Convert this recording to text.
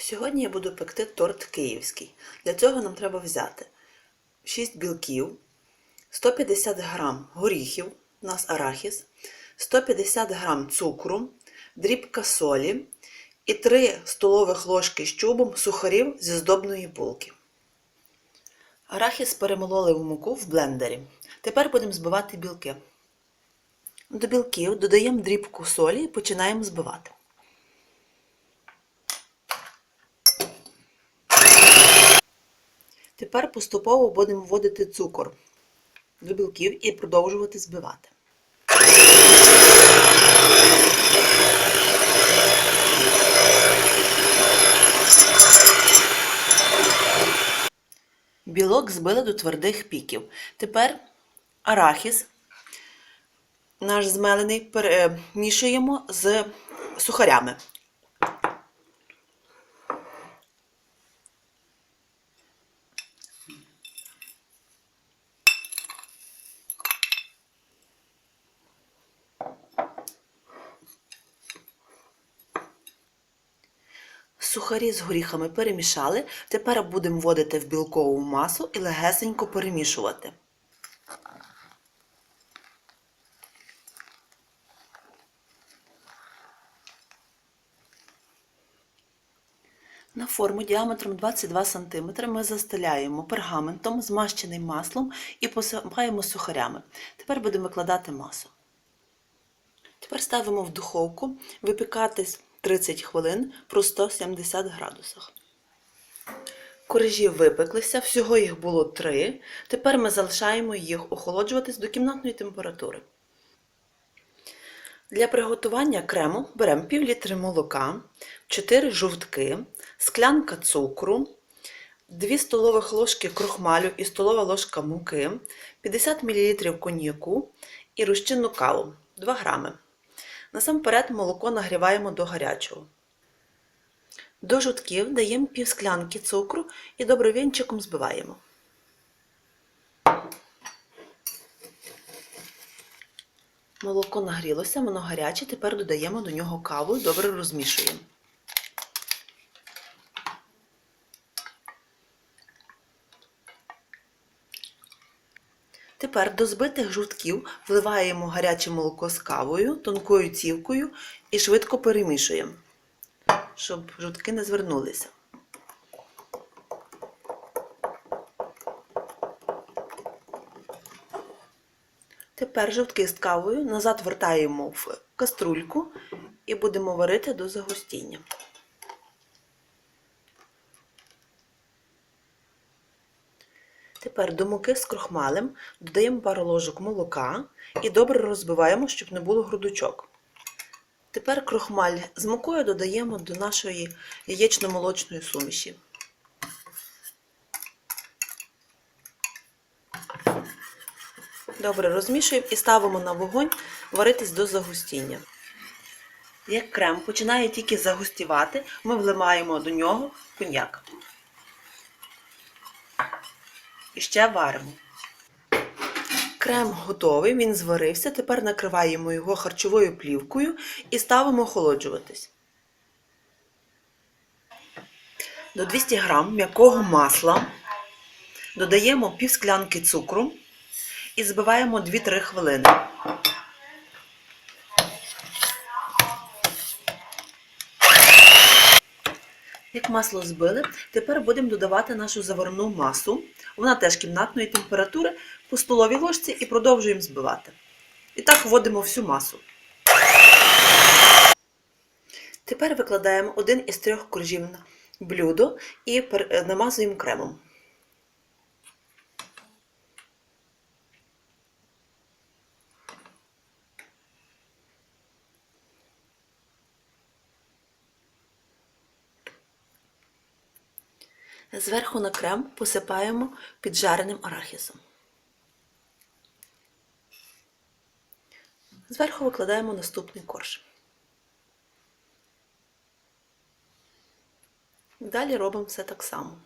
Сьогодні я буду пекти торт київський. Для цього нам треба взяти 6 білків, 150 г горіхів, у нас арахіс, 150 г цукру, дрібка солі і 3 столових ложки з чубом сухарів зі здобної булки. Арахіс перемололи в муку в блендері. Тепер будемо збивати білки. До білків додаємо дрібку солі і починаємо збивати. Тепер поступово будемо вводити цукор до білків і продовжувати збивати. Білок збили до твердих піків. Тепер арахіс наш змелений перемішуємо з сухарями. Сухарі з горіхами перемішали. Тепер будемо вводити в білкову масу і легесенько перемішувати. На форму діаметром 22 см ми застеляємо пергаментом, змащеним маслом і посипаємо сухарями. Тепер будемо викладати масу. Тепер ставимо в духовку випікатись 30 хвилин при 170 градусах. Коржі випеклися, всього їх було 3. Тепер ми залишаємо їх охолоджуватись до кімнатної температури. Для приготування крему беремо пів літри молока, 4 жовтки, склянка цукру, 2 столових ложки крохмалю і столова ложка муки, 50 мл коньяку і розчинну каву 2 грами. Насамперед молоко нагріваємо до гарячого. До жутків даємо пів склянки цукру і добре вінчиком збиваємо. Молоко нагрілося, воно гаряче, тепер додаємо до нього каву і добре розмішуємо. Тепер до збитих жовтків вливаємо гаряче молоко з кавою, тонкою цівкою і швидко перемішуємо, щоб жовтки не звернулися. Тепер жовтки з кавою назад вертаємо в каструльку і будемо варити до загустіння. Тепер до муки з крохмалем додаємо пару ложок молока і добре розбиваємо, щоб не було грудочок. Тепер крохмаль з мукою додаємо до нашої яєчно-молочної суміші. Добре розмішуємо і ставимо на вогонь варитись до загустіння. Як крем починає тільки загустівати, ми вливаємо до нього коньяк. Ще варимо. Крем готовий, він зварився. Тепер накриваємо його харчовою плівкою і ставимо охолоджуватись. До 200 г м'якого масла додаємо пів склянки цукру і збиваємо 2-3 хвилини. Як масло збили, тепер будемо додавати нашу заварну масу. Вона теж кімнатної температури по столовій ложці і продовжуємо збивати. І так вводимо всю масу. Тепер викладаємо один із трьох коржів на блюдо і намазуємо кремом. Зверху на крем посипаємо піджареним арахісом. Зверху викладаємо наступний корж. Далі робимо все так само.